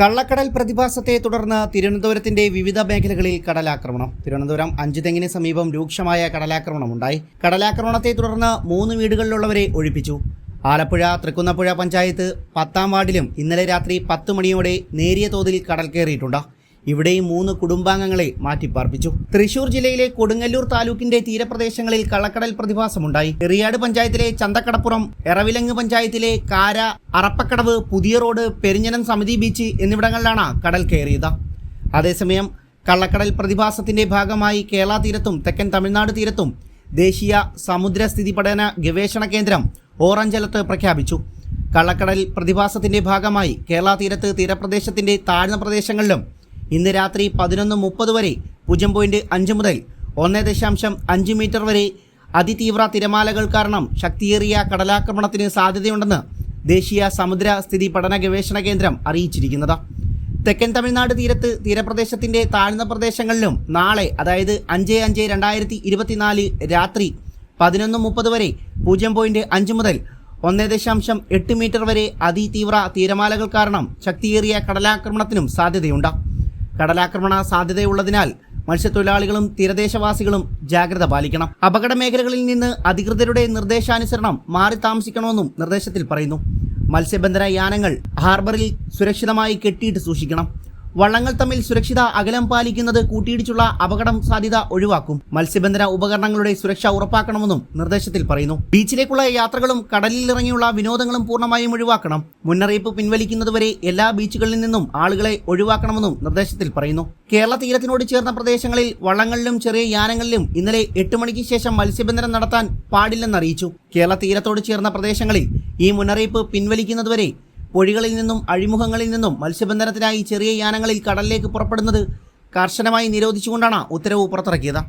കള്ളക്കടൽ പ്രതിഭാസത്തെ തുടർന്ന് തിരുവനന്തപുരത്തിന്റെ വിവിധ മേഖലകളിൽ കടലാക്രമണം. തിരുവനന്തപുരം അഞ്ചുതെങ്ങിന് സമീപം രൂക്ഷമായ കടലാക്രമണമുണ്ടായി. കടലാക്രമണത്തെ തുടർന്ന് മൂന്ന് വീടുകളിലുള്ളവരെ ഒഴിപ്പിച്ചു. ആലപ്പുഴ തൃക്കുന്നപ്പുഴ പഞ്ചായത്ത് പത്താം വാർഡിലും ഇന്നലെ രാത്രി പത്ത് മണിയോടെ നേരിയ തോതിൽ കടൽ കയറിയിട്ടുണ്ട്. ഇവിടെയും മൂന്ന് കുടുംബാംഗങ്ങളെ മാറ്റിപ്പാർപ്പിച്ചു തൃശൂർ ജില്ലയിലെ കൊടുങ്ങല്ലൂർ താലൂക്കിന്റെ തീരപ്രദേശങ്ങളിൽ കള്ളക്കടൽ പ്രതിഭാസമുണ്ടായി. എറിയാട് പഞ്ചായത്തിലെ ചന്തക്കടപ്പുറം എറവിലങ്ങ് പഞ്ചായത്തിലെ കാര അറപ്പക്കടവ് പുതിയ റോഡ് പെരിഞ്ഞനം സമിതി ബീച്ച് എന്നിവിടങ്ങളിലാണ് കടൽ കയറിയത്. അതേസമയം കള്ളക്കടൽ പ്രതിഭാസത്തിന്റെ ഭാഗമായി കേരള തീരത്തും തെക്കൻ തമിഴ്നാട് തീരത്തും ദേശീയ സമുദ്രസ്ഥിതി പഠന ഗവേഷണ കേന്ദ്രം ഓറഞ്ച് അലർട്ട് പ്രഖ്യാപിച്ചു. കള്ളക്കടൽ പ്രതിഭാസത്തിന്റെ ഭാഗമായി കേരള തീരത്ത് തീരപ്രദേശത്തിന്റെ താഴ്ന്ന പ്രദേശങ്ങളിലും ഇന്ന് രാത്രി പതിനൊന്ന് മുപ്പത് വരെ പൂജ്യം പോയിന്റ് അഞ്ച് മുതൽ ഒന്ന് ദശാംശം അഞ്ച് മീറ്റർ വരെ അതിതീവ്ര തിരമാലകൾ കാരണം ശക്തിയേറിയ കടലാക്രമണത്തിന് സാധ്യതയുണ്ടെന്ന് ദേശീയ സമുദ്ര സ്ഥിതി പഠന ഗവേഷണ കേന്ദ്രം അറിയിച്ചിരിക്കുന്നത്. തെക്കൻ തമിഴ്നാട് തീരത്ത് തീരപ്രദേശത്തിന്റെ താഴ്ന്ന പ്രദേശങ്ങളിലും നാളെ അതായത് അഞ്ച് അഞ്ച് രണ്ടായിരത്തി ഇരുപത്തിനാല് രാത്രി പതിനൊന്ന് മുപ്പത് വരെ പൂജ്യം പോയിന്റ് അഞ്ച് മുതൽ ഒന്ന് ദശാംശം എട്ട് മീറ്റർ വരെ അതിതീവ്ര തീരമാലകൾ കാരണം ശക്തിയേറിയ കടലാക്രമണത്തിനും സാധ്യതയുണ്ട്. കടലാക്രമണ സാധ്യതയുള്ളതിനാൽ മത്സ്യത്തൊഴിലാളികളും തീരദേശവാസികളും ജാഗ്രത പാലിക്കണം. അപകട മേഖലകളിൽ നിന്ന് അധികൃതരുടെ നിർദ്ദേശാനുസരണം മാറി താമസിക്കണമെന്നും നിർദ്ദേശത്തിൽ പറയുന്നു. മത്സ്യബന്ധന യാനങ്ങൾ ഹാർബറിൽ സുരക്ഷിതമായി കെട്ടിയിട്ട് സൂക്ഷിക്കണം. വള്ളങ്ങൾ തമ്മിൽ സുരക്ഷിത അകലം പാലിക്കുന്നത് കൂട്ടിയിടിച്ചുള്ള അപകടം സാധ്യത ഒഴിവാക്കും. മത്സ്യബന്ധന ഉപകരണങ്ങളുടെ സുരക്ഷ ഉറപ്പാക്കണമെന്നും നിർദ്ദേശത്തിൽ പറയുന്നു. ബീച്ചിലേക്കുള്ള യാത്രകളും കടലിൽ ഇറങ്ങിയുള്ള വിനോദങ്ങളും പൂർണമായും ഒഴിവാക്കണം. മുന്നറിയിപ്പ് പിൻവലിക്കുന്നതുവരെ എല്ലാ ബീച്ചുകളിൽ നിന്നും ആളുകളെ ഒഴിവാക്കണമെന്നും നിർദ്ദേശത്തിൽ പറയുന്നു. കേരള തീരത്തിനോട് ചേർന്ന പ്രദേശങ്ങളിൽ വള്ളങ്ങളിലും ചെറിയ യാനങ്ങളിലും ഇന്നലെ എട്ട് മണിക്ക് ശേഷം മത്സ്യബന്ധനം നടത്താൻ പാടില്ലെന്നറിയിച്ചു കേരള തീരത്തോട് ചേർന്ന പ്രദേശങ്ങളിൽ ഈ മുന്നറിയിപ്പ് പിൻവലിക്കുന്നതുവരെ പൊഴികളിൽ നിന്നും അഴിമുഖങ്ങളിൽ നിന്നും മത്സ്യബന്ധനത്തിനായി ചെറിയ യാനങ്ങളിൽ കടലിലേക്ക് പുറപ്പെടുന്നത് കർശനമായി നിരോധിച്ചുകൊണ്ടാണ് ഉത്തരവ് പുറത്തിറക്കിയത്.